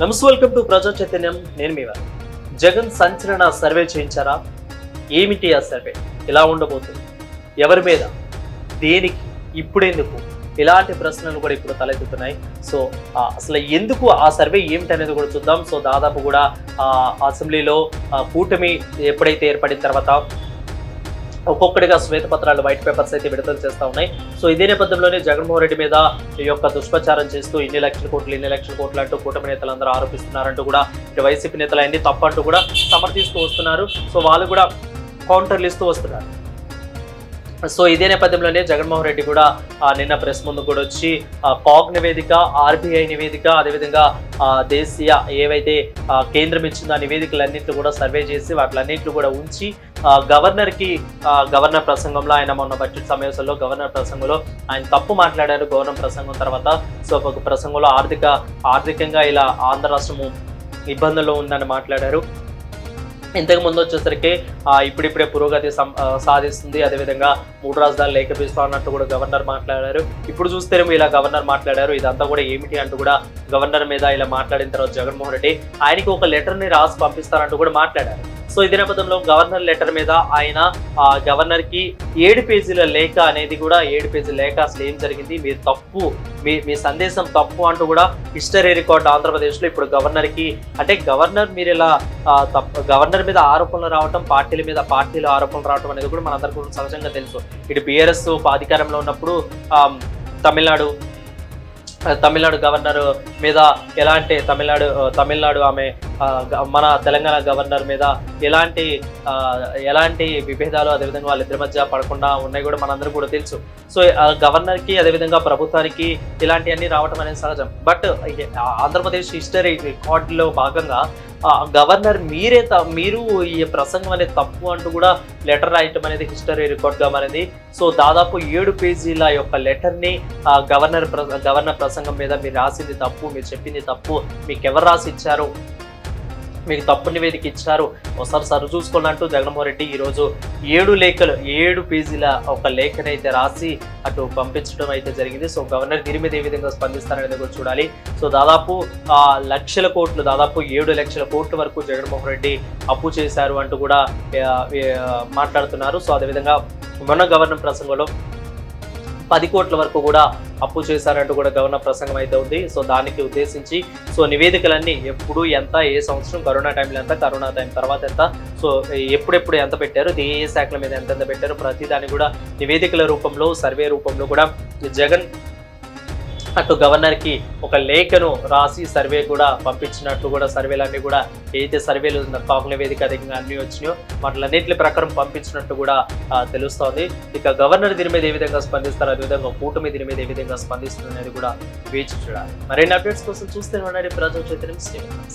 నమస్తే welcome to ప్రజా చైతన్యం. నేను మీ జగన్ సంచలన సర్వే చేయించారా? ఏమిటి ఆ సర్వే? ఇలా ఉండబోతుంది. ఎవరి మీద? దేనికి? ఇప్పుడెందుకు ఇలాంటి ప్రశ్నలు కూడా ఇప్పుడు తలెత్తుతున్నాయి. సో అసలు ఎందుకు ఆ సర్వే ఏమిటి అనేది కూడా చూద్దాం. సో దాదాపు కూడా ఆ, అసెంబ్లీలో కూటమి ఎప్పుడైతే ఏర్పడిన తర్వాత ఒక్కొక్కటిగా శ్వేతపత్రాలు వైట్ పేపర్స్ అయితే విడుదల చేస్తూ ఉన్నాయి. సో ఇదే నేపథ్యంలోనే జగన్మోహన్ రెడ్డి మీద ఈ యొక్క దుష్ప్రచారం చేస్తూ ఇన్ని లక్షల కోట్లు ఇన్ని లక్షల కోట్లు అంటూ కూటమి నేతలందరూ ఆరోపిస్తున్నారంటూ కూడా ఇటు వైసీపీ నేతలు అన్ని తప్పంటూ అంటూ కూడా సమర్థిస్తూ వస్తున్నారు. సో వాళ్ళు కూడా కౌంటర్లు ఇస్తూ వస్తున్నారు. సో ఇదే నేపథ్యంలోనే జగన్మోహన్ రెడ్డి కూడా నిన్న ప్రెస్ ముందు కూడా వచ్చి కాగ్ నివేదిక ఆర్బీఐ నివేదిక అదేవిధంగా దేశీయ ఏవైతే కేంద్రం ఇచ్చిందో ఆ నివేదికలన్నింటినీ కూడా సర్వే చేసి వాటిలన్నింటినీ కూడా ఉంచి గవర్నర్కి గవర్నర్ ప్రసంగంలో ఆయన మొన్న బడ్జెట్ సమావేశంలో గవర్నర్ ప్రసంగంలో ఆయన తప్పు మాట్లాడారు గవర్నర్ ప్రసంగం తర్వాత. సో ఒక ప్రసంగంలో ఆర్థిక ఆర్థికంగా ఇలా ఆంధ్ర రాష్ట్రము ఇబ్బందుల్లో ఉందని మాట్లాడారు. ఇంతకు ముందు వచ్చేసరికి ఇప్పుడిప్పుడే పురోగతి సాధిస్తుంది. అదేవిధంగా మూడు రాజధానులు ఏకపిస్తా అన్నట్టు కూడా గవర్నర్ మాట్లాడారు. ఇప్పుడు చూస్తేనేమో ఇలా గవర్నర్ మాట్లాడారు. ఇదంతా కూడా ఏమిటి అంటూ కూడా గవర్నర్ మీద ఇలా మాట్లాడిన తర్వాత జగన్మోహన్ రెడ్డి ఆయనకి ఒక లెటర్ని రాసి పంపిస్తారంటూ కూడా మాట్లాడారు. సో ఇదే నేపథ్యంలో గవర్నర్ లెటర్ మీద ఆయన ఆ గవర్నర్కి ఏడు పేజీల లేఖ అనేది కూడా ఏడు పేజీల లేఖ అసలు ఏం జరిగింది? మీరు తప్పు మీ మీ సందేశం తప్పు అంటూ కూడా హిస్టరీ రికార్డ్ ఆంధ్రప్రదేశ్లో ఇప్పుడు గవర్నర్కి అంటే గవర్నర్ మీరు ఇలా తప్పు గవర్నర్ మీద ఆరోపణలు రావటం పార్టీల మీద పార్టీలు ఆరోపణలు రావటం అనేది కూడా మనందరికీ సహజంగా తెలుసు. ఇటు బీఆర్ఎస్ అధికారంలో ఉన్నప్పుడు తమిళనాడు తమిళనాడు గవర్నర్ మీద ఎలాంటి తమిళనాడు తమిళనాడు ఆమె మన తెలంగాణ గవర్నర్ మీద ఎలాంటి ఎలాంటి విభేదాలు అదేవిధంగా వాళ్ళిద్దరి మధ్య పడకుండా ఉన్నాయి కూడా మనందరూ కూడా తెలుసు. సో ఆ గవర్నర్కి అదేవిధంగా ప్రభుత్వానికి ఇలాంటివన్నీ రావటం అనేది సహజం. బట్ ఆంధ్రప్రదేశ్ హిస్టరీ రికార్డులో భాగంగా గవర్నర్ మీరే మీరు ఈ ప్రసంగం అనేది తప్పు అంటూ కూడా లెటర్ రాయటం అనేది హిస్టరీ రికార్డ్గా మారింది. సో దాదాపు ఏడు పేజీల యొక్క లెటర్ని ఆ గవర్నర్ గవర్నర్ ప్రసంగం మీద మీరు రాసింది తప్పు మీరు చెప్పింది తప్పు మీకు ఎవరు రాసి ఇచ్చారు? మీకు తప్పు నివేదిక ఇచ్చారు. ఒకసారి సరి చూసుకోండి అంటూ జగన్మోహన్ రెడ్డి ఈరోజు ఏడు లేఖలు ఏడు పేజీల ఒక లేఖను అయితే రాసి అటు పంపించడం అయితే జరిగింది. సో గవర్నర్ దీని మీద ఏ విధంగా స్పందిస్తారనేది కూడా చూడాలి. సో దాదాపు ఆ, లక్షల కోట్లు దాదాపు ఏడు లక్షల కోట్ల వరకు జగన్మోహన్ రెడ్డి అప్పు చేశారు అంటూ కూడా మాట్లాడుతున్నారు. సో అదేవిధంగా మొన్న గవర్నర్ ప్రసంగంలో పది కోట్ల వరకు కూడా అప్పు చేశారంటూ కూడా గవర్నర్ ప్రసంగం అయితే ఉంది. సో దానికి ఉద్దేశించి సో నివేదికలన్నీ ఎప్పుడు ఎంత ఏ సంవత్సరం కరోనా టైంలో ఎంత కరోనా టైం తర్వాత ఎంత సో ఎప్పుడెప్పుడు ఎంత పెట్టారు ఏ ఏ శాఖల మీద ఎంత ఎంత పెట్టారు ప్రతి దాన్ని కూడా నివేదికల రూపంలో సర్వే రూపంలో కూడా జగన్ అటు గవర్నర్కి ఒక లేఖను రాసి సర్వే కూడా పంపించినట్లు కూడా సర్వేలన్నీ కూడా ఏదైతే సర్వేలు కాకు నివేదిక అధికంగా అన్ని వచ్చినాయో వాటిలన్నింటి ప్రకారం పంపించినట్టు కూడా తెలుస్తోంది. ఇక గవర్నర్ దీని మీద ఏ విధంగా స్పందిస్తారు? అదేవిధంగా కూటమి దీని మీద ఏ విధంగా స్పందిస్తుంది అనేది కూడా వేచి చూడాలి. మరిన్ని అప్డేట్స్ కోసం చూస్తే ఉండండి. ప్రజా చైతన్యం శ్రీనివాస్